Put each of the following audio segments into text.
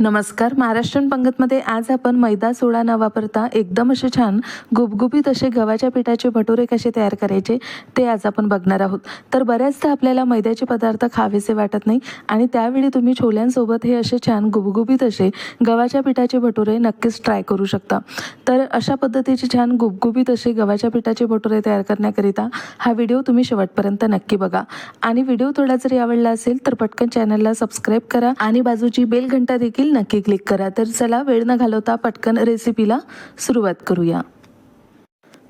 नमस्कार. महाराष्ट्रीयन पंगतमध्ये आज आपण मैदा सोडा न वापरता एकदम असे छान गुबगुबीत असे गव्हाच्या पिठाचे भटुरे कसे तयार करायचे ते आज आपण बघणार आहोत. तर बऱ्याचदा आपल्याला मैद्याचे पदार्थ खावेसे वाटत नाही आणि त्यावेळी तुम्ही छोल्यांसोबत हे असे छान गुबगुबीत असे गव्हाच्या पिठाचे भटुरे नक्कीच ट्राय करू शकता. तर अशा पद्धतीचे छान गुबगुबीत असे गव्हाच्या पिठाचे भटुरे तयार करण्याकरिता हा व्हिडिओ तुम्ही शेवटपर्यंत नक्की बघा. आणि व्हिडिओ थोडा जरी आवडला असेल तर पटकन चॅनलला सबस्क्राईब करा आणि बाजूची बेल घंटा देखील नक्की क्लिक करा. तर चला वेळ न घालवता पटकन रेसिपीला सुरुवात करूया.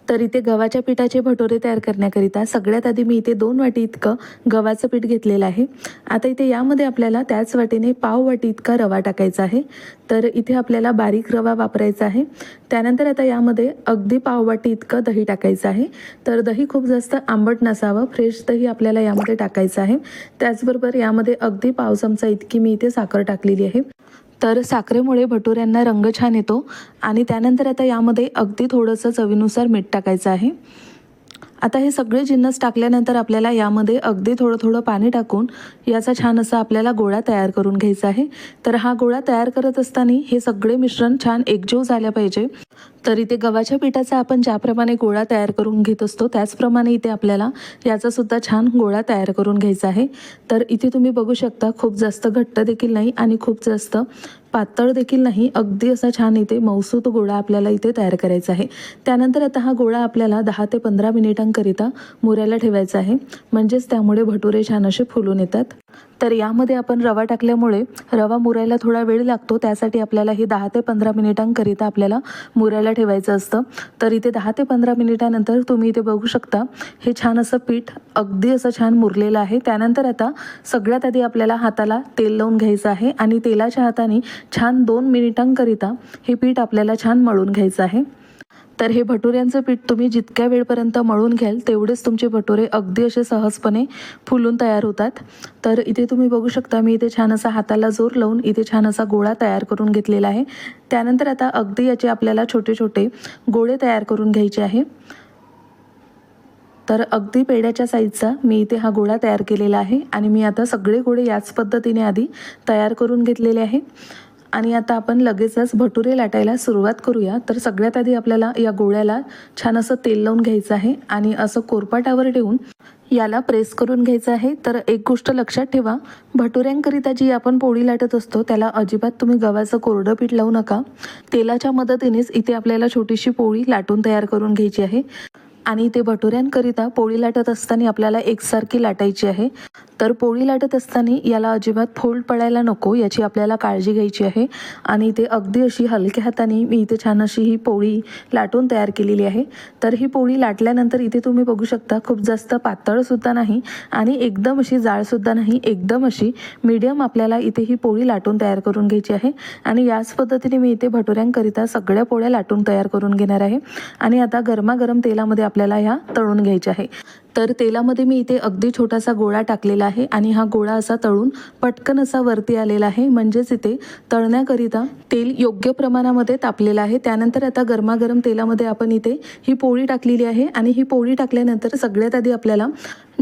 तर इथे गव्हाच्या पिठाचे भटोरे तयार करण्याकरिता सगळ्यात आधी मी इथे दोन वाटी इतकं गव्हाचं पीठ घेतलेलं आहे. आता इथे यामध्ये आपल्याला त्याच वाटीने पाव वाटी इतका रवा टाकायचा आहे. तर इथे आपल्याला बारीक रवा वापरायचा आहे. त्यानंतर आता यामध्ये अगदी पाव वाटी इतकं दही टाकायचं आहे. तर दही खूप जास्त आंबट नसावं. फ्रेश दही आपल्याला यामध्ये टाकायचं आहे. त्याचबरोबर यामध्ये अगदी पाव चमचा इतकी मी इथे साखर टाकलेली आहे. तर साखरेमुळे भटुऱ्यांना रंग छान येतो आणि त्यानंतर आता यामध्ये अगदी थोडंसं चवीनुसार मीठ टाकायचं आहे. आता हे सगळे जिन्नस टाकल्यानंतर आपल्याला यामध्ये अगदी थोडं थोडं पाणी टाकून याचा छान असा आपल्याला गोळा तयार करून घ्यायचा आहे. तर हा गोळा तयार करत असताना हे सगळे मिश्रण छान एकजीव झाल्या पाहिजे. तर इथे गव्हाच्या पिठाचा आपण ज्याप्रमाणे गोळा तयार करून घेत असतो त्याचप्रमाणे इथे आपल्याला याचासुद्धा छान गोळा तयार करून घ्यायचा आहे. तर इथे तुम्ही बघू शकता खूप जास्त घट्ट देखील नाही आणि खूप जास्त पातळ देखील नाही. अगदी असा छान इथे मौसूत गोळा आपल्याला इथे तयार करायचा आहे. त्यानंतर आता हा गोळा आपल्याला दहा ते पंधरा मिनिटांकरिता मुऱ्याला ठेवायचा आहे. म्हणजेच त्यामुळे भटुरे छान असे फुलून येतात. तर यामध्ये आपण रवा टाकल्यामुळे रवा मुरायला थोडा वेळ लागतो. त्यासाठी आपल्याला हे दहा ते पंधरा मिनिटांकरिता आपल्याला मुरायला ठेवायचं असतं. तर इथे दहा ते पंधरा मिनिटानंतर तुम्ही इथे बघू शकता हे छान असं पीठ अगदी असं छान मुरलेलं आहे. त्यानंतर आता सगळ्यात आधी आपल्याला हाताला तेल लावून घ्यायचं आहे आणि तेलाच्या हाताने छान दोन मिनिटांकरिता हे पीठ आपल्याला छान मळून घ्यायचं आहे. तर हे भटुऱ्यांचं पीठ तुम्ही जितक्या वेळपर्यंत मळून घ्याल तेवढेच तुमचे भटुरे अगदी असे सहजपणे फुलून तयार होतात. तर इथे तुम्ही बघू शकता मी इथे छान असा हाताला जोर लावून इथे छान असा गोळा तयार करून घेतलेला आहे. त्यानंतर आता अगदी याचे आपल्याला छोटे छोटे गोळे तयार करून घ्यायचे आहे. तर अगदी पेड्याच्या साईजचा मी इथे हा गोळा तयार केलेला आहे आणि मी आता सगळे गोळे याच पद्धतीने आधी तयार करून घेतलेले आहे. आणि आता आपण लगेचच भटुरे लाटायला सुरुवात करूया. तर सगळ्यात आधी आपल्याला या गोळ्याला छान असं तेल लावून घ्यायचं आहे आणि असं कोरपाटावर ठेवून याला प्रेस करून घ्यायचं आहे. तर एक गोष्ट लक्षात ठेवा भटुऱ्यांकरिता जी आपण पोळी लाटत असतो त्याला अजिबात तुम्ही गव्हाचं कोरडं पीठ लावू नका. तेलाच्या मदतीनेच इथे आपल्याला छोटीशी पोळी लाटून तयार करून घ्यायची आहे. आणि ते भटुऱ्यांकरिता पोळी लाटत असताना आपल्याला एकसारखी लाटायची आहे. तर पोळी लाटत असताना याला अजिबात फोल्ड पडायला नको याची आपल्याला काळजी घ्यायची आहे. आणि ते अगदी अशी हलक्या हाताने मी इथे छान अशी ही पोळी लाटून तयार केलेली आहे. तर ही पोळी लाटल्यानंतर इथे तुम्ही बघू शकता खूप जास्त पातळसुद्धा नाही आणि एकदम अशी जाळसुद्धा नाही एकदम अशी मीडियम आपल्याला इथे ही पोळी लाटून तयार करून घ्यायची आहे. आणि याच पद्धतीने मी इथे भटुऱ्यांकरिता सगळ्या पोळ्या लाटून तयार करून घेणार आहे. आणि आता गरमागरम तेलामध्ये आपल्याला ह्या तळून घ्यायच्या आहे. तर तेलामध्ये मी इथे अगदी छोटासा गोळा टाकलेला आहे आणि हा गोळा असा तळून पटकन असा वरती आलेला आहे. म्हणजेच इथे तळण्याकरिता तेल योग्य प्रमाणामध्ये तापलेलं आहे. त्यानंतर आता गरमागरम तेलामध्ये आपण इथे ही पोळी टाकलेली आहे आणि ही पोळी टाकल्यानंतर सगळ्यात आधी आपल्याला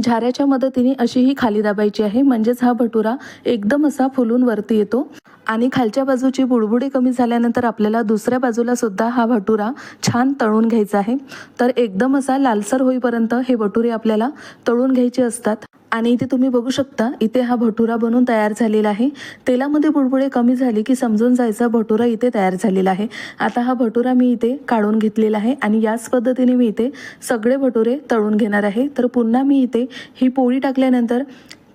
झाऱ्याच्या मदतीने अशी ही खाली दाबायची आहे. म्हणजेच हा भटुरा एकदम असा फुलून वरती येतो. आणि खालच्या बाजूची बुडबुडी कमी झाल्यानंतर आपल्याला दुसऱ्या बाजूला सुद्धा हा भटुरा छान तळून घ्यायचा आहे. तर एकदम असा लालसर होईपर्यंत हे भटुरे आपल्याला तळून घ्यायचे असतात. आणि इथे तुम्ही बघू शकता इथे हा भटुरा बनून तयार झालेला आहे. तेलामध्ये बुडबुडे कमी झाले की समजून जायचा भटुरा इथे तयार झालेला आहे. आता हा भटुरा मी इथे काढून घेतलेला आहे आणि याच पद्धतीने मी इथे सगळे भटुरे तळून घेणार आहे. तर पुन्हा मी इथे ही पोळी टाकल्यानंतर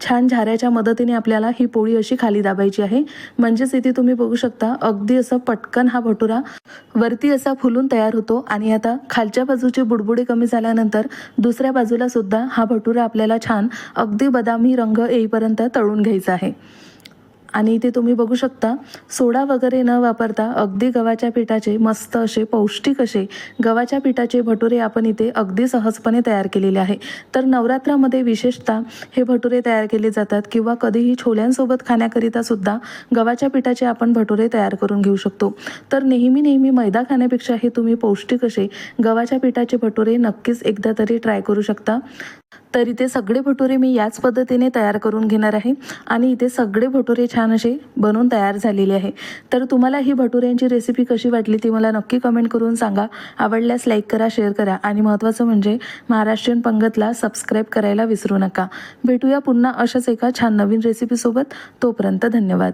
छान झाऱ्याच्या मदतीने आपल्याला ही पोळी अशी खाली दाबायची आहे. म्हणजेच इथे तुम्ही बघू शकता अगदी असं पटकन हा भटुरा वरती असा फुलून तयार होतो आणि आता खालच्या बाजूची बुडबुडी कमी झाल्यानंतर दुसऱ्या बाजूला सुद्धा हा भटुरा आपल्याला छान अगदी बदामी रंग येईपर्यंत तळून घ्यायचा आहे. आणि इथे तुम्ही बघू शकता सोडा वगैरे न वापरता अगदी गव्हाच्या पिठाचे मस्त असे पौष्टिक असे गव्हाच्या पिठाचे भटुरे आपण इथे अगदी सहजपणे तयार केलेले आहे. तर नवरात्रामध्ये विशेषतः हे भटुरे तयार केले जातात किंवा कधीही छोल्यांसोबत खाण्याकरिता सुद्धा गव्हाच्या पिठाचे आपण भटुरे तयार करून घेऊ शकतो. तर नेहमी नेहमी मैदा खाण्यापेक्षा हे तुम्ही पौष्टिक असे गव्हाच्या पिठाचे भटुरे नक्कीच एकदा तरी ट्राय करू शकता. तर इथे सगळे भटुरे मी याच पद्धतीने तयार करून घेणार आहे. आणि इथे सगळे भटुरे छान असे बनवून तयार झालेले आहे. तर तुम्हाला ही भटुऱ्यांची रेसिपी कशी वाटली ती मला नक्की कमेंट करून सांगा. आवडल्यास लाईक करा शेअर करा. आणि महत्त्वाचं म्हणजे महाराष्ट्रीयन पंगतला सबस्क्राईब करायला विसरू नका. भेटूया पुन्हा अशाच एका छान नवीन रेसिपीसोबत तोपर्यंत धन्यवाद.